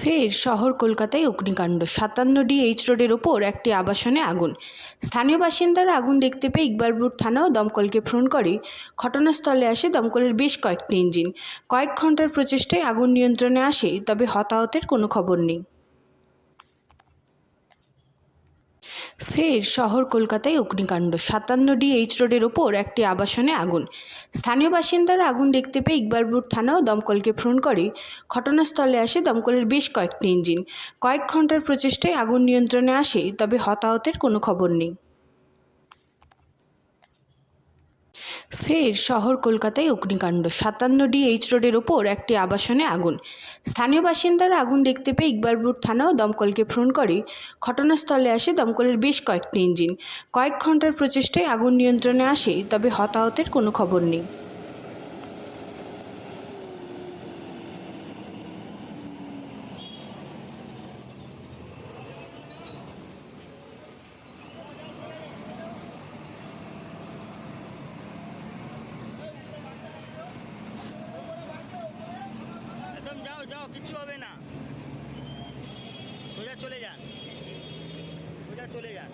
ফের শহর কলকাতায় অগ্নিকাণ্ড। সাতান্ন ডি এইচ রোডের ওপর একটি আবাসনে আগুন। স্থানীয় বাসিন্দারা আগুন দেখতে পেয়ে ইকবালপুর থানাও দমকলকে ফোন করে। ঘটনাস্থলে আসে দমকলের বেশ কয়েকটি ইঞ্জিন। কয়েক ঘণ্টার প্রচেষ্টায় আগুন নিয়ন্ত্রণে আসে, তবে হতাহতের কোনো খবর নেই। ফের শহর কলকাতায় অগ্নিকাণ্ড। সাতান্ন ডি এইচ রোডের ওপর একটি আবাসনে আগুন। স্থানীয় বাসিন্দারা আগুন দেখতে পেয়ে ইকবালপুর থানা ও দমকলকে ফোন করে। ঘটনাস্থলে আসে দমকলের বেশ কয়েকটি ইঞ্জিন। কয়েক ঘণ্টার প্রচেষ্টায় আগুন নিয়ন্ত্রণে আসে, তবে হতাহতের কোনো খবর নেই। ফের শহর কলকাতায় অগ্নিকাণ্ড। সাতান্ন ডি এইচ রোডের ওপর একটি আবাসনে আগুন। স্থানীয় বাসিন্দারা আগুন দেখতে পেয়ে ইকবালপুর থানা ও দমকলকে ফোন করে। ঘটনাস্থলে আসে দমকলের বেশ কয়েকটি ইঞ্জিন। কয়েক ঘণ্টার প্রচেষ্টায় আগুন নিয়ন্ত্রণে আসে, তবে হতাহতের কোনো খবর নেই। যাও কিছু হবে না। সোজা চলে যান। সোজা চলে যান।